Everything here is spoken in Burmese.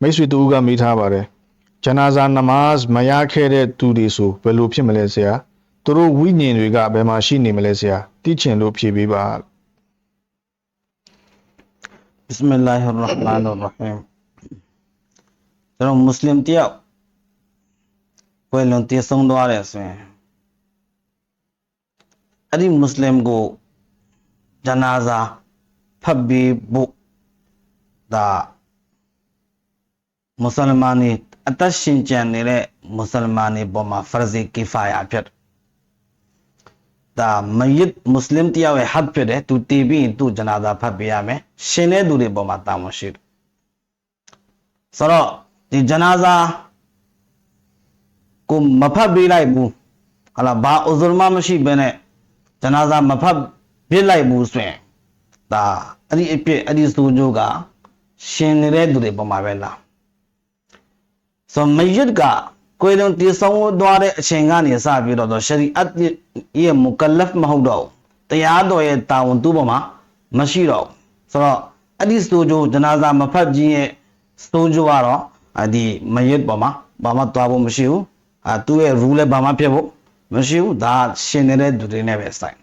မိတ်ဆွေတူကမိထားပါတယ်ဂျနာဇာနမတ်မရခဲ့တဲ့သူတွေဆိုဘယ်လိုဖြစ်မလဲဆရာသူတို့ဝိညာဉ်တွေကဘယ်မှာရှိနေမလဲဆရာသိချင်လို့ဖြေပေးပါဘစ်မလာဟ်ရဟ်မာန်ရဟီမ်ကျွန်တော်မွတ်စလင်တယောက်ဝယ်လွန်တည်ဆုံးသွားတယ်ဆိုရင်အဲ့ဒီမွတ်စလင်ကိုဂျနာဇာဖတ်ပြီးဖို့ဒါ မွတ်စလမန်တွေအသက်ရှင်ကျန်နေတဲ့မွတ်စလမန်တွေပေါ်မှာဖရဇီကီဖာယာဖြစ်တယ်ဒါမယစ်မွတ်စလင်တယောက်ရဲ့ဟတ်ဖြစ်တယ်သူတည်ပြီးရင်သူ့ဂျနာဇာဖတ်ပေးရမယ်ရှင်တဲ့သူတွေပေါ်မှာတာဝန်ရှိတယ်ဆိုတော့ဒီဂျနာဇာကိုမဖတ်ပေးလိုက်ဘူးဟလာဘာဥဇရမမရှိဘဲနဲ့ဂျနာဇာမဖတ်ပြစ်လိုက်ဘူးဆိုရင်ဒါအဲ့ဒီအဖြစ်အဲ့ဒီစိုးကြိုးကရှင်နေတဲ့သူတွေပေါ်မှာပဲလား ဆိုမယစ်ကကိုယ်လုံးတည်ဆုံးသွားတဲ့အချိန်ကနေစပြီးတော့ရှရီအတ်ရဲ့မုကလဖ်မဟုတ်တော့ဘူးတရားတော်ရဲ့တာဝန်သူ့ပေါ်မှာမရှိတော့ဘူးဆိုတော့အဲ့ဒီစိုးကြိုးဂျနာဇာမဖတ်ခြင်းရဲ့စိုးကြိုးကတော့အဒီမယစ်ပေါ်မှာဘာမှသွားဖို့မရှိဘူးအာသူ့ရဲ့ rule လည်းဘာမှဖြစ်ဖို့မရှိဘူးဒါရှင်နေတဲ့သူတွေနဲ့ပဲဆိုင်